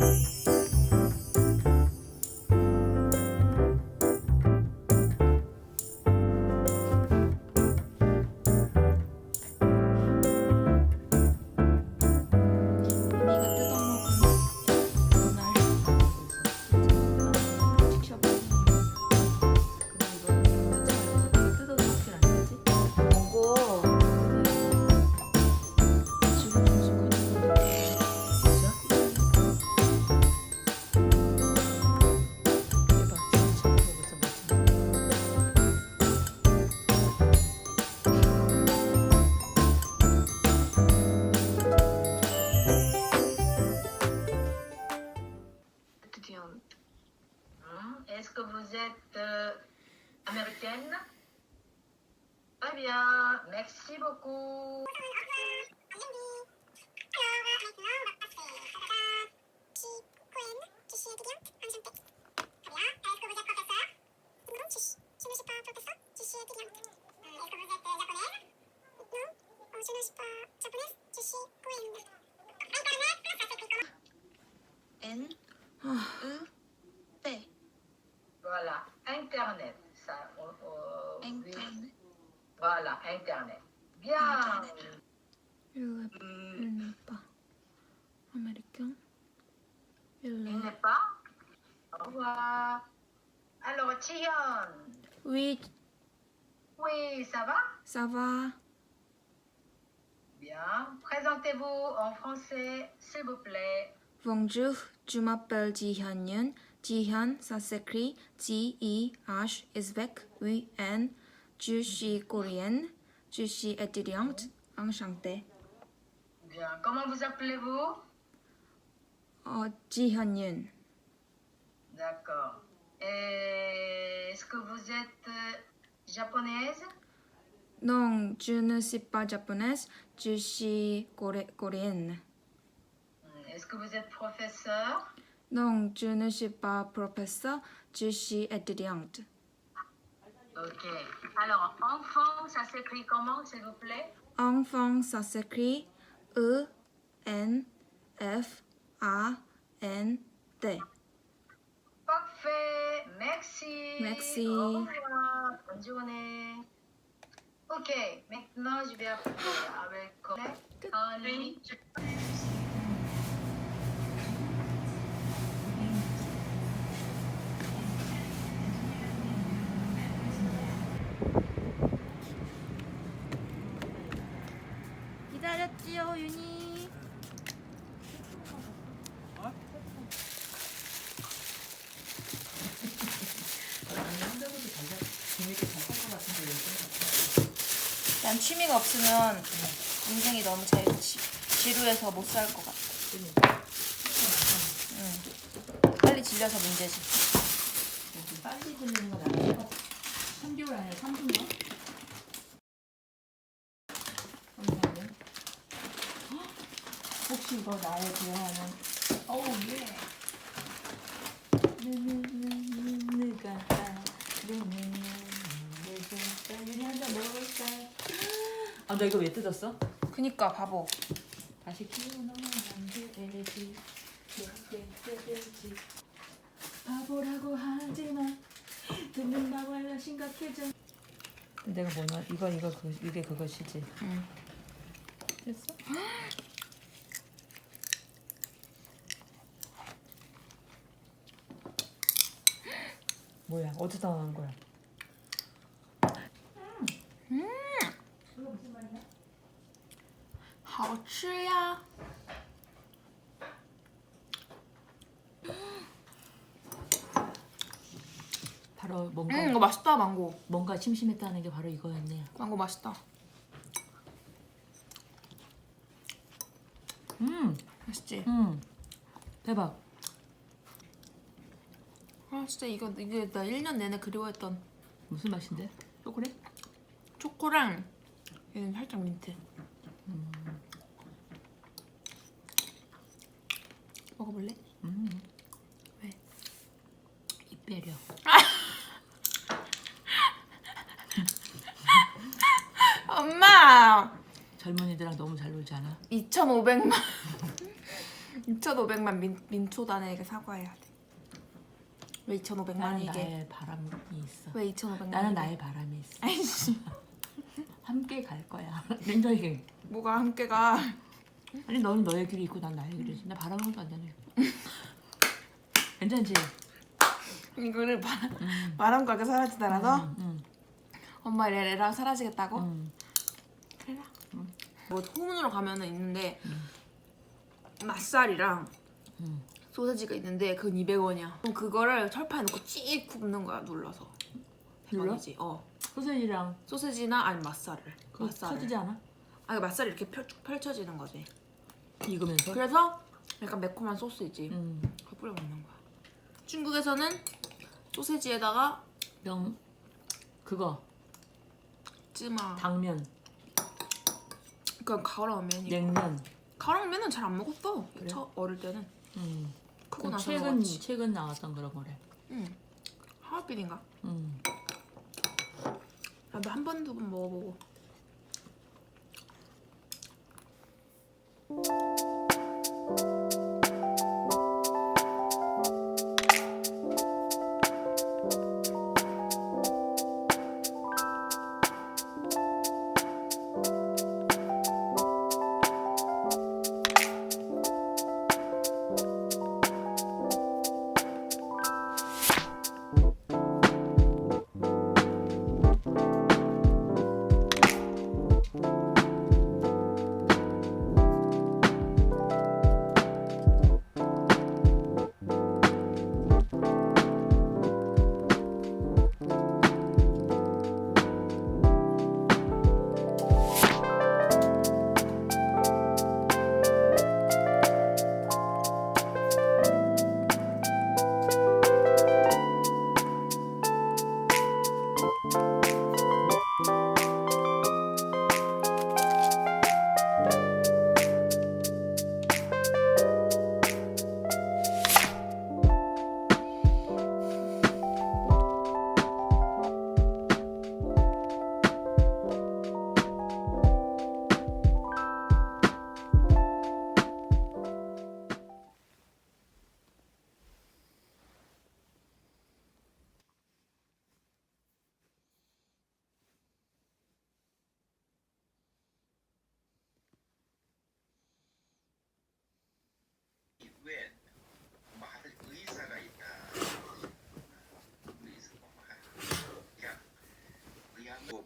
미 Internet. Bien. Mm. N'est pas américain. Il n'est pas. Au revoir. Alors, Tion. Oui. Oui, ça va? Ça va. Bien. Présentez-vous en français, s'il vous plaît. Bonjour, je m'appelle Jihan Yun. Jihan, ça s'écrit J-I-H, S-V-E-N. Je suis coréenne. Je suis étudiante. Enchantée. Bien. Comment vous appelez-vous? Oh, Ji Hyun D'accord. Est-ce que vous êtes euh, japonaise? Non, je ne suis pas japonaise. Je suis coréenne. Hmm. Est-ce que vous êtes professeur? Non, je ne suis pas professeur. Je suis étudiante. Ok. Alors, enfant, ça s'écrit comment, s'il vous plaît? Enfant, ça s'écrit E, N, F, A, N, T. Parfait. Merci. Merci. Au revoir. Bonne journée. Ok. Maintenant, je vais appeler avec collègue 윤희. 난 취미가 없으면 인생이 너무 잘 지, 지루해서 못 살 것 같아. 응. 빨리 질려서 문제지. 빨리 들리는 건 아니야. 3개월 아니라 3분이야? 감사합니다. 혹시 이거 나의 좋아하는 어우 예. 누누누누누가 누누누누가 윤희 한잔 먹어볼까? 아 너 이거 왜 뜯었어? 그니까 바보. 다시 키우는 남들지 지 바보라고 하지만 듣는다고 하면 심각해져 내가 뭐냐 이거 이거 그 이게 그것이지 응. 됐어? 뭐야 어디서 나온 거야? 음. 好吃呀！ 바로 뭔가 음, 이거 맛있다, 망고. 뭔가 심심했다는 게 바로 이거였네. 망고 맛있다. 음, 맛있지? 음, 대박. 아, 진짜 이거 이게 나 1년 내내 그리워했던 무슨 맛인데? 초콜릿? 초코랑 얘는 살짝 민트. 먹어볼래? 음, 왜? 입 배려. 엄마! 젊은이들랑 너무 잘 놀지 않아? 2,500만 2,500만 민, 민초단에게 사과해야 돼. 왜 나는 2,500만이 이게? 나의 바람이 있어. 왜 2,500만? 나는 나의 바람이 있어. 아이씨. 함께 갈 거야. 냉정하게. 뭐가 함께가? 아니 너는 너의 길이 있고 난 나의 길이 있어. 나 바람 한도 안 되네. 괜찮지? 이거를 바람, 바람 가게 사라지더라도 응. 엄마 레레랑 사라지겠다고? 응. 그래. 뭐 소문으로 가면은 있는데 맛살이랑 응. 소세지가 있는데 그건 200원이야. 그럼 그거를 철판에 넣고 찍 굽는 거야 눌러서. 눌러? 대박이지. 어. 소세지랑 소세지나 아니 맛살을. 그거 맛살을. 터지지 않아? 아니 맛살이 이렇게 펼, 펼쳐지는 거지. 익으면서? 그래서 약간 매콤한 소스이지. 응. 그걸 뿌려 먹는 거야. 중국에서는 소세지에다가 명 그거 찜아. 당면, 그냥 가라면이. 냉면. 가라면은 잘 안 먹었어. 그래? 저 어릴 때는. 응. 크고 그 나서 최근 먹었지. 최근 나왔던 그런 거래. 응. 하얼빈인가? 응. 나도 한 번 두 번 먹어보고.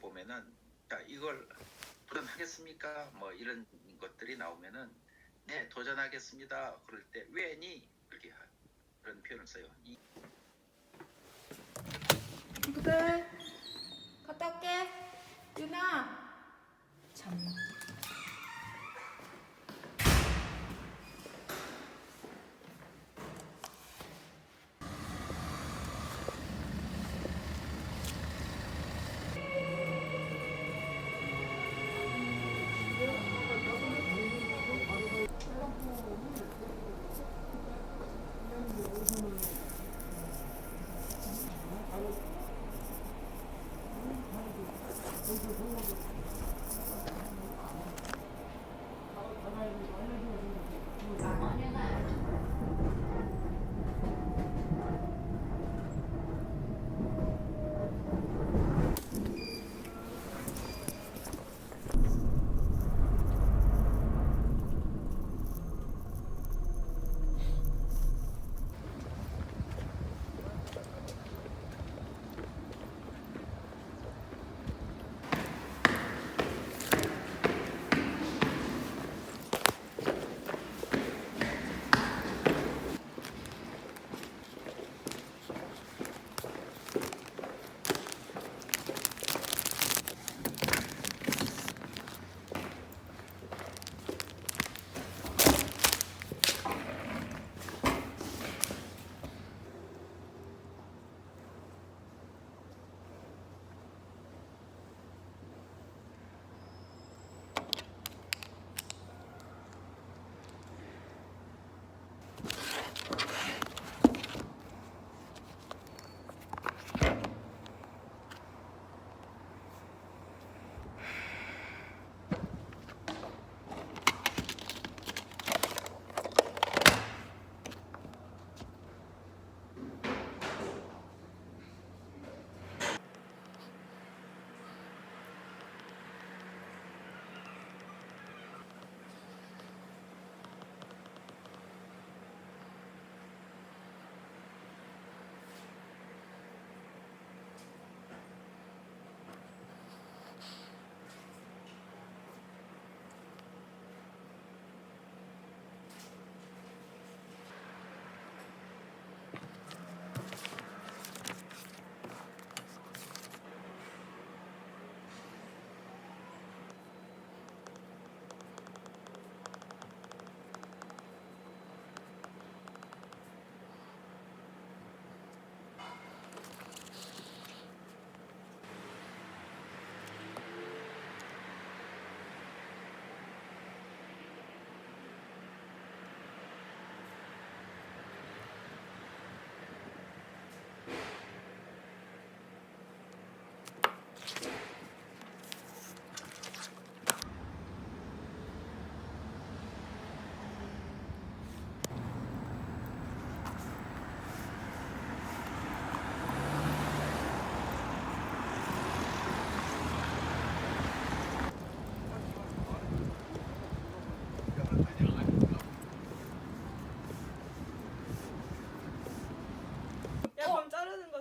보면은 자 이걸 도전하겠습니까? 뭐 이런 것들이 나오면은 네 도전하겠습니다. 그럴 때 왜니 그렇게 하- 그런 표현을 써요. 이 친구들 갔다 올게. 유나.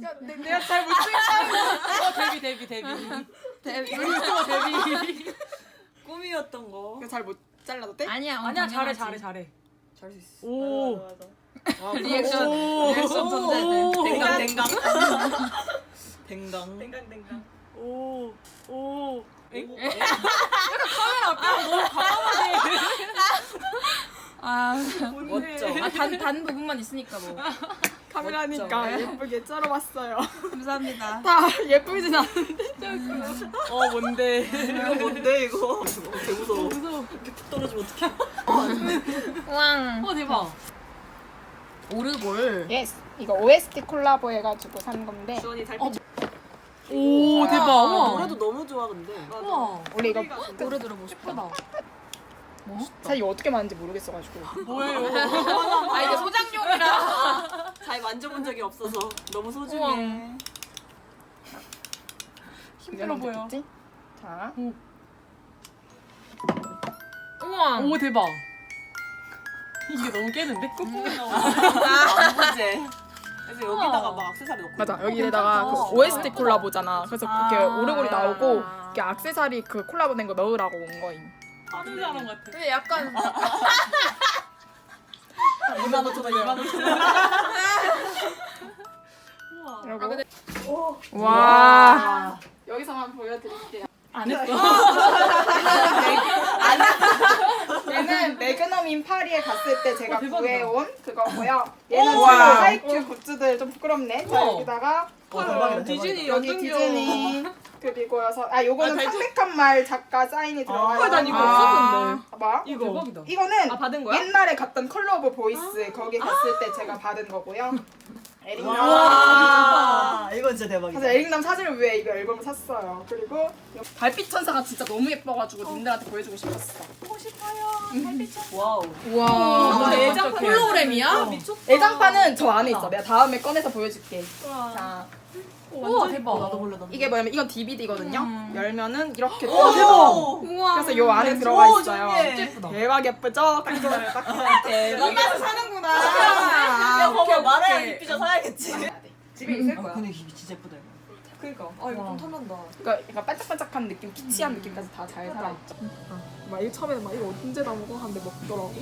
내가 잘 못생겼어. 어 데뷔 데뷔 데뷔. 데뷔. 유튜버 데뷔. 꿈이었던 거. 잘 못 잘라도 돼? 아니야 아니야 잘해 잘해 잘해. 잘수 있어. 오. 리액션 오. 리액션 전달돼. 댕강 댕강. 댕강. 댕강 댕강. 오. 오. 아, 멋져. 아, 단, 단 부분만 있으니까 뭐. 카메라니까 예쁘게 썰어봤어요. 감사합니다. 다 예쁘진 않아. 어 뭔데? 이거 뭔데 이거? 개 무서워. 무서워. 이렇게 툭 떨어지면 어떡해? 우왕. 어 대박. 오르골. 예스. 이거 OST 콜라보 해가지고 산 건데 주원이 잘 어, 삐. 오 대박. 우와. 노래도 너무 좋아 근데. 우와. 우리 이거 노래 들어보고 싶다. 예쁘다. 사실 이거 어떻게 만드는지 모르겠어가지고 뭐예요? 아, 이게 소장용이라. 잘 만져본 적이 없어서 너무 소중해. 우와. 힘들어 보여. 자, 우와. 오 대박. 이게 너무 깨는데? 안 보지. 그래서 여기다가 막 액세서리 넣고. 맞아 있는 여기에다가 그 괜찮다. OST 콜라보잖아. 그래서 이렇게 아. 오르골이 나오고 이렇게 악세사리 그 콜라보 된 거 넣으라고 온 거임. 거. 하는 사람 같아. 근데 약간 2만 5천 원, 2만 5천 원. 우와. 그리고 와. 와 여기서만 보여드릴게요. 안 했어. 얘는 매그넘인 파리에 갔을 때 제가 어, 대박이다. 구해온 그거고요. 얘는 우와. 지금 하이큐 굿즈들 좀 부끄럽네. 자 우와. 여기다가 어, 디즈니 여기 연등 디즈니 그리고 여서 아 요거는 상백한 말 작가 사인이 들어가요. 헐, 난 이거 아. 봐봐. 이거 대박이다. 이거는 아 받은 거야? 옛날에 갔던 컬러 오브 보이스 거기 갔을 때 제가 받은 거고요. 에릭남. 와, 이건 진짜 대박이다. 사실 에릭남 사진을 위해 이거 앨범을 샀어요. 그리고 달빛 천사가 진짜 너무 예뻐가지고 님들한테 보여주고 싶었어. 와우. 우와. 애장 홀로그램이야? 미쳤다. 애장판은 저 안에 있어. 내가 다음에 꺼내서 보여줄게. 자, 우와 대박. 나도 몰라 나도. 이게 뭐냐면 이건 DVD거든요. 열면은 이렇게 오, 떠. 대박. 우와. 그래서 요 안에 들어가 오, 있어요. 신기해. 예쁘다. 대박 예쁘죠? 딱 이거를 딱. 대박. 사는구나. 야, 봐봐 오케이. 리피저 사야겠지. 집에 있을 거야. 근데 이게 진짜 예쁘다 이거. 그니까. 아 이거 좀 탐난다. 그러니까 약간 반짝반짝한 느낌, 키치한 느낌까지 다 잘 살아있죠. 막 이거 처음에 막 이거 언제 다 먹어 하는데 먹더라고.